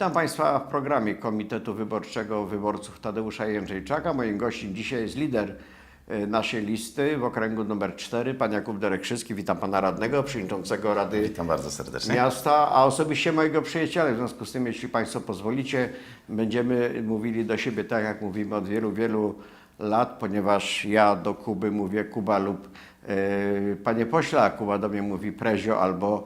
Witam Państwa w programie Komitetu Wyborczego Wyborców Tadeusza Jędrzejczaka. Moim gościem dzisiaj jest lider e, naszej listy w okręgu numer 4, pan Jakub Derekrzycki. Witam Pana Radnego, Przewodniczącego Rady Witam bardzo serdecznie. Miasta, a osobiście mojego przyjaciela. W związku z tym, jeśli Państwo pozwolicie, będziemy mówili do siebie tak, jak mówimy od wielu, wielu lat, ponieważ ja do Kuby mówię Kuba lub e, Panie Pośle, a Kuba do mnie mówi Prezio albo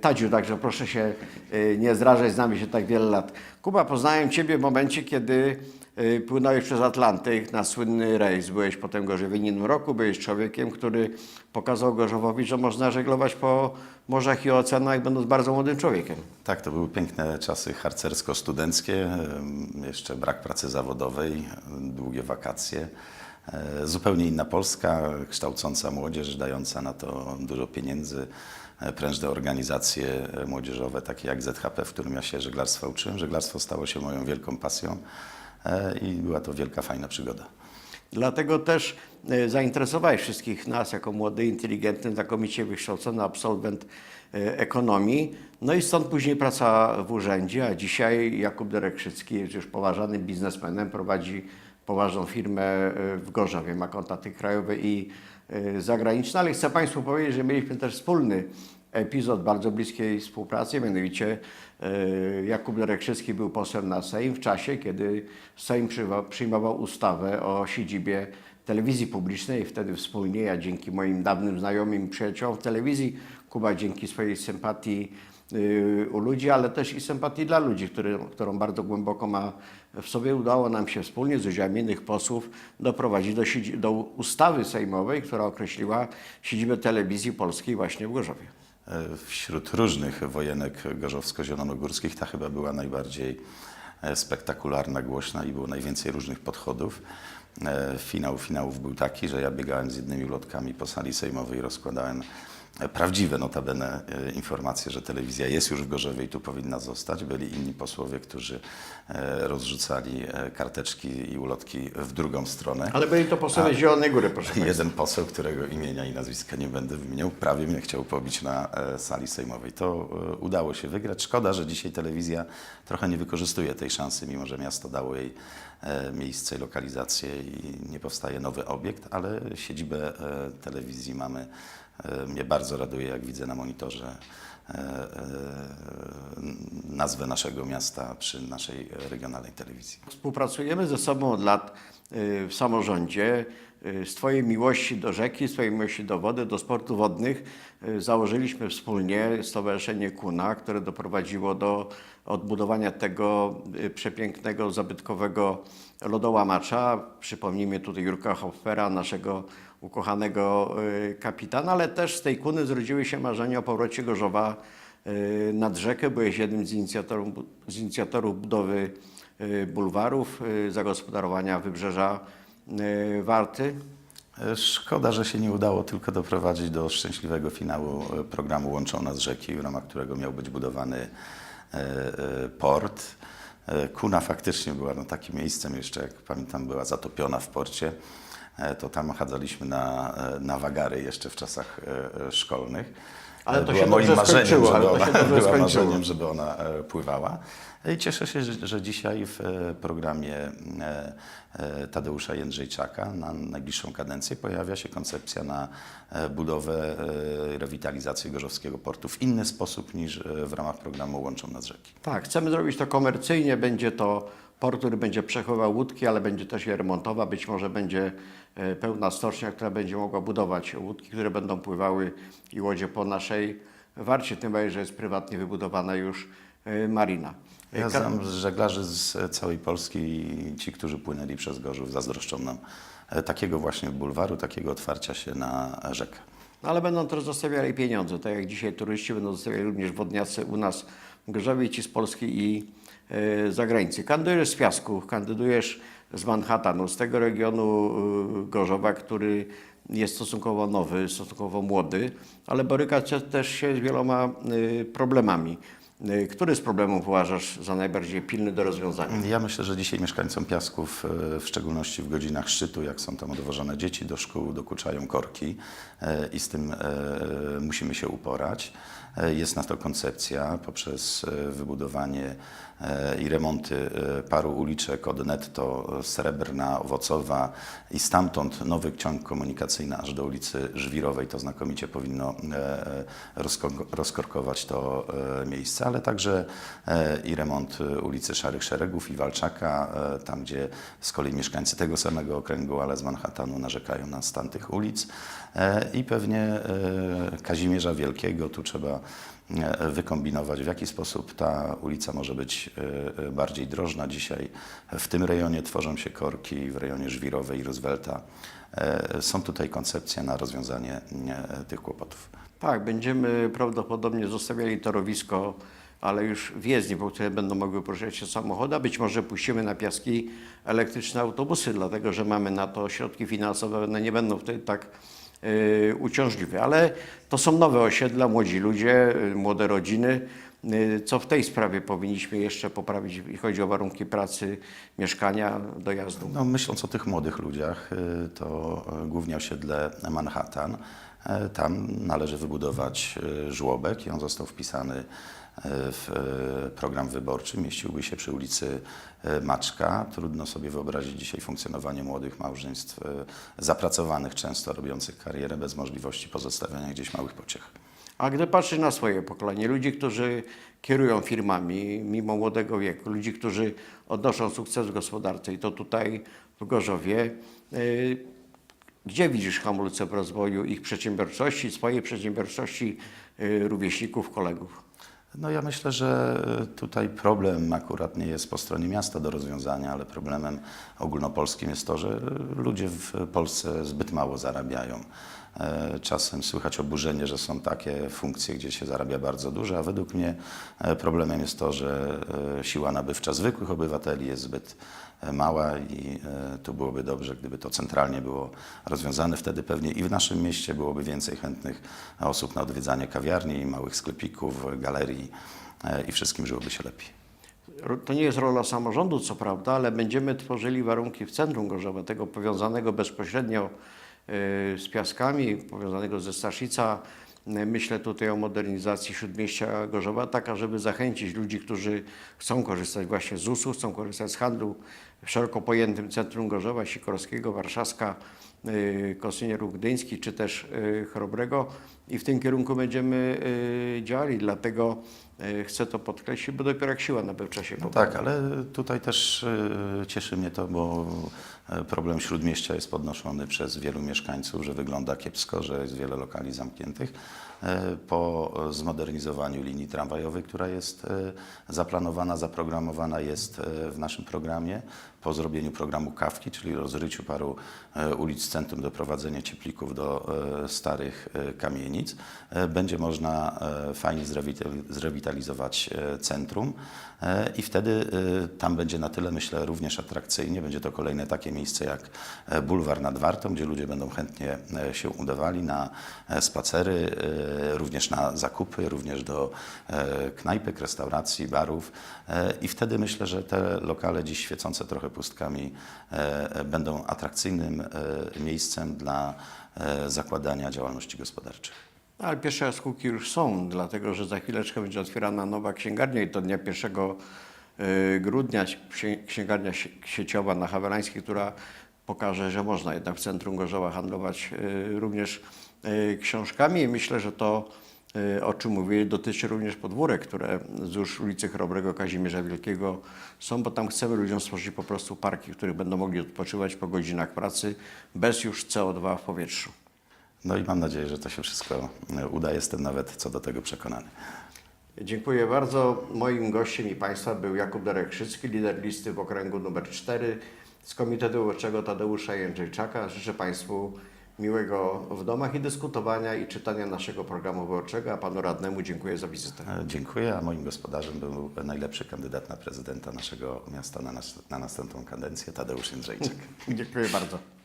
Tadziu, także proszę się e, nie zrażać, znamy się tak wiele lat. Kuba, poznałem Ciebie w momencie, kiedy e, płynąłeś przez Atlantyk na słynny rejs. Byłeś potem innym roku, byłeś człowiekiem, który pokazał Gorzowowi, że można żeglować po morzach i oceanach, będąc bardzo młodym człowiekiem. Tak, to były piękne czasy harcersko-studenckie, jeszcze brak pracy zawodowej, długie wakacje. E, Zupełnie inna Polska, kształcąca młodzież, dająca na to dużo pieniędzy, e, prężne organizacje e, młodzieżowe, takie jak ZHP, w którym ja się żeglarstwa uczyłem. Żeglarstwo stało się moją wielką pasją i była to wielka, fajna przygoda. Dlatego też zainteresowałeś wszystkich nas jako młody, inteligentny, znakomicie wykształcony absolwent ekonomii. No i stąd później praca w urzędzie, a dzisiaj Jakub Derekrzycki jest już poważanym biznesmenem, prowadzi poważną firmę e, w Gorzowie, ma kontakty krajowe i e, zagraniczne, ale chcę Państwu powiedzieć, że mieliśmy też wspólny epizod bardzo bliskiej współpracy, mianowicie e, Jakub Derekrzycki był posłem na Sejm w czasie, kiedy Sejm przyjmował, ustawę o siedzibie telewizji publicznej. Wtedy wspólnie, ja dzięki moim dawnym znajomym przyjaciołom w telewizji, Kuba dzięki swojej sympatii y, u ludzi, ale też i sympatii dla ludzi, który, którą bardzo głęboko ma w sobie, udało nam się wspólnie z udziałem innych posłów doprowadzić do, do ustawy sejmowej, która określiła siedzibę telewizji polskiej właśnie w Gorzowie. Wśród różnych wojenek gorzowsko-zielonogórskich ta chyba była najbardziej e, spektakularna, głośna i było najwięcej różnych podchodów. E, Finał finałów był taki, że ja biegałem z jednymi ulotkami po sali sejmowej i rozkładałem prawdziwe notabene e, informacje, że telewizja jest już w Gorzowie i tu powinna zostać. Byli inni posłowie, którzy e, rozrzucali e, karteczki i ulotki w drugą stronę. Ale byli to posłowie Zielonej Góry, proszę Państwa. Jeden poseł, którego imienia i nazwiska nie będę wymieniał, prawie mnie chciał pobić na sali sejmowej. To udało się wygrać. Szkoda, że dzisiaj telewizja trochę nie wykorzystuje tej szansy, mimo że miasto dało jej miejsce i lokalizację i nie powstaje nowy obiekt, ale siedzibę telewizji mamy. E, Mnie bardzo raduje, jak widzę na monitorze e, e, nazwę naszego miasta przy naszej regionalnej telewizji. Współpracujemy ze sobą od lat w samorządzie. Z Twojej miłości do rzeki, z Twojej miłości do wody, do sportów wodnych założyliśmy wspólnie Stowarzyszenie Kuna, które doprowadziło do odbudowania tego przepięknego, zabytkowego lodołamacza. Przypomnijmy tutaj Jurka Hopfera, naszego ukochanego y, kapitana, ale też z tej Kuny zrodziły się marzenia o powrocie Gorzowa y, nad rzekę. Byłeś jednym z inicjatorów, z inicjatorów budowy y, bulwarów, zagospodarowania wybrzeża Warty. E, Szkoda, że się nie udało tylko doprowadzić do szczęśliwego finału e, programu Łączą nas rzeki, w ramach którego miał być budowany e, port. Kuna faktycznie była no, takim miejscem, jeszcze jak pamiętam, była zatopiona w porcie. E, To tam chadzaliśmy na, e, na wagary jeszcze w czasach e, szkolnych. Ale to była się moim marzeniem, skończyło, żeby ona, była skończyło. marzeniem, żeby ona pływała. I cieszę się, że, że dzisiaj w programie Tadeusza Jędrzejczaka na najbliższą kadencję pojawia się koncepcja na budowę rewitalizację Gorzowskiego Portu w inny sposób niż w ramach programu Łączą nas rzeki. Tak, chcemy zrobić to komercyjnie. Będzie to port, który będzie przechowywał łódki, ale będzie też je remontował. Być może będzie e, pełna stocznia, która będzie mogła budować łódki, które będą pływały i łodzie po naszej warcie. Tym bardziej, że jest prywatnie wybudowana już e, marina. E, Ja Ka- znam żeglarzy z całej Polski i ci, którzy płynęli przez Gorzów, zazdroszczą nam e, takiego właśnie bulwaru, takiego otwarcia się na rzekę. No, ale będą też zostawiali pieniądze, tak jak dzisiaj turyści będą zostawiali również wodniacy u nas w Gorzowie, ci z Polski i e, zagranicy. Kandydujesz z Piasków, kandydujesz z Manhattanu, z tego regionu e, Gorzowa, który jest stosunkowo nowy, stosunkowo młody, ale boryka też się z wieloma e, problemami. Który z problemów uważasz za najbardziej pilny do rozwiązania? Ja myślę, że dzisiaj mieszkańcom Piasków, w szczególności w godzinach szczytu, jak są tam odwożone dzieci do szkół, dokuczają korki i z tym musimy się uporać. E, Jest na to koncepcja poprzez e, wybudowanie e, i remonty paru uliczek od netto Srebrna, Owocowa i stamtąd nowy ciąg komunikacyjny aż do ulicy Żwirowej. To znakomicie powinno rozko- rozkorkować to miejsce, ale także i remont ulicy Szarych Szeregów i Walczaka, tam gdzie z kolei mieszkańcy tego samego okręgu, ale z Manhattanu narzekają na stan tych ulic i pewnie Kazimierza Wielkiego. Tu trzeba e, wykombinować, w jaki sposób ta ulica może być e, e, bardziej drożna. Dzisiaj w tym rejonie tworzą się korki, w rejonie Żwirowej i Roosevelta. Są tutaj koncepcje na rozwiązanie tych kłopotów. Tak, będziemy prawdopodobnie zostawiali torowisko, ale już w jezdni, po której będą mogły poruszać się samochody, a być może puścimy na piaski elektryczne autobusy, dlatego że mamy na to środki finansowe, one nie będą wtedy tak y, uciążliwe. Ale to są nowe osiedla, młodzi ludzie, y, młode rodziny. Y, Co w tej sprawie powinniśmy jeszcze poprawić, jeśli chodzi o warunki pracy, mieszkania, dojazdu? No, myśląc o tych młodych ludziach, to głównie osiedle Manhattan. Tam należy wybudować żłobek i on został wpisany w y, program wyborczy. Mieściłby się przy ulicy y, Maczka. Trudno sobie wyobrazić dzisiaj funkcjonowanie młodych małżeństw y, zapracowanych, często robiących karierę bez możliwości pozostawiania gdzieś małych pociech. A gdy patrzysz na swoje pokolenie, ludzi, którzy kierują firmami mimo młodego wieku, ludzi, którzy odnoszą sukces w gospodarce i to tutaj w Gorzowie, gdzie widzisz hamulce w rozwoju ich przedsiębiorczości, swojej przedsiębiorczości, rówieśników, kolegów? No ja myślę, że tutaj problem akurat nie jest po stronie miasta do rozwiązania, ale problemem ogólnopolskim jest to, że ludzie w Polsce zbyt mało zarabiają. E, Czasem słychać oburzenie, że są takie funkcje, gdzie się zarabia bardzo dużo, a według mnie e, problemem jest to, że e, siła nabywcza zwykłych obywateli jest zbyt mała i tu byłoby dobrze, gdyby to centralnie było rozwiązane. Wtedy pewnie i w naszym mieście byłoby więcej chętnych osób na odwiedzanie kawiarni, małych sklepików, galerii i wszystkim żyłoby się lepiej. To nie jest rola samorządu, co prawda, ale będziemy tworzyli warunki w centrum Gorzowa, tego powiązanego bezpośrednio z Piaskami, powiązanego ze Staszica. Y, Myślę tutaj o modernizacji Śródmieścia Gorzowa, taka, żeby zachęcić ludzi, którzy chcą korzystać właśnie z ZUS-u, chcą korzystać z handlu w szeroko pojętym centrum Gorzowa, Sikorskiego, Warszawska, y, Kosynierów Gdyński czy też y, Chrobrego i w tym kierunku będziemy y, działali, dlatego y, chcę to podkreślić, bo dopiero jak siła nabywcza się No poprawi. tak, ale tutaj też e, cieszy mnie to, bo e, problem śródmieścia jest podnoszony przez wielu mieszkańców, że wygląda kiepsko, że jest wiele lokali zamkniętych. E, Po zmodernizowaniu linii tramwajowej, która jest e, zaplanowana, zaprogramowana jest e, w naszym programie, po zrobieniu programu kawki, czyli rozryciu paru e, ulic z centrum, doprowadzenie cieplików do e, starych e, kamienic, e, będzie można e, fajnie zrewitali- zrewitalizować e, centrum e, i wtedy e, tam będzie na tyle, myślę, również atrakcyjnie. Będzie to kolejne takie miejsce jak bulwar nad Wartą, gdzie ludzie będą chętnie się udawali na spacery, również na zakupy, również do knajpek, restauracji, barów i wtedy myślę, że te lokale dziś świecące trochę pustkami będą atrakcyjnym miejscem dla zakładania działalności gospodarczej. Ale pierwsze jaskółki już są, dlatego że za chwileczkę będzie otwierana nowa księgarnia i to dnia 1 y, grudnia księ- księgarnia sie- sieciowa na Hawelańskiej, która pokaże, że można jednak w centrum Gorzowa handlować y, również y, książkami i myślę, że to o czym mówię, dotyczy również podwórek, które wzdłuż ulicy Chrobrego Kazimierza Wielkiego są, bo tam chcemy ludziom stworzyć po prostu parki, w których będą mogli odpoczywać po godzinach pracy bez już CO2 w powietrzu. No i mam nadzieję, że to się wszystko e, uda. Jestem nawet co do tego przekonany. Dziękuję bardzo. Moim gościem i Państwa był Jakub Darek-Krzycki, lider listy w okręgu numer 4 z Komitetu Wyborczego Tadeusza Jędrzejczaka. Życzę Państwu miłego w domach i dyskutowania i czytania naszego programu wyborczego, a Panu Radnemu dziękuję za wizytę. E, Dziękuję, a moim gospodarzem był najlepszy kandydat na prezydenta naszego miasta na, nas, na następną kadencję, Tadeusz Jędrzejczyk. Dziękuję bardzo.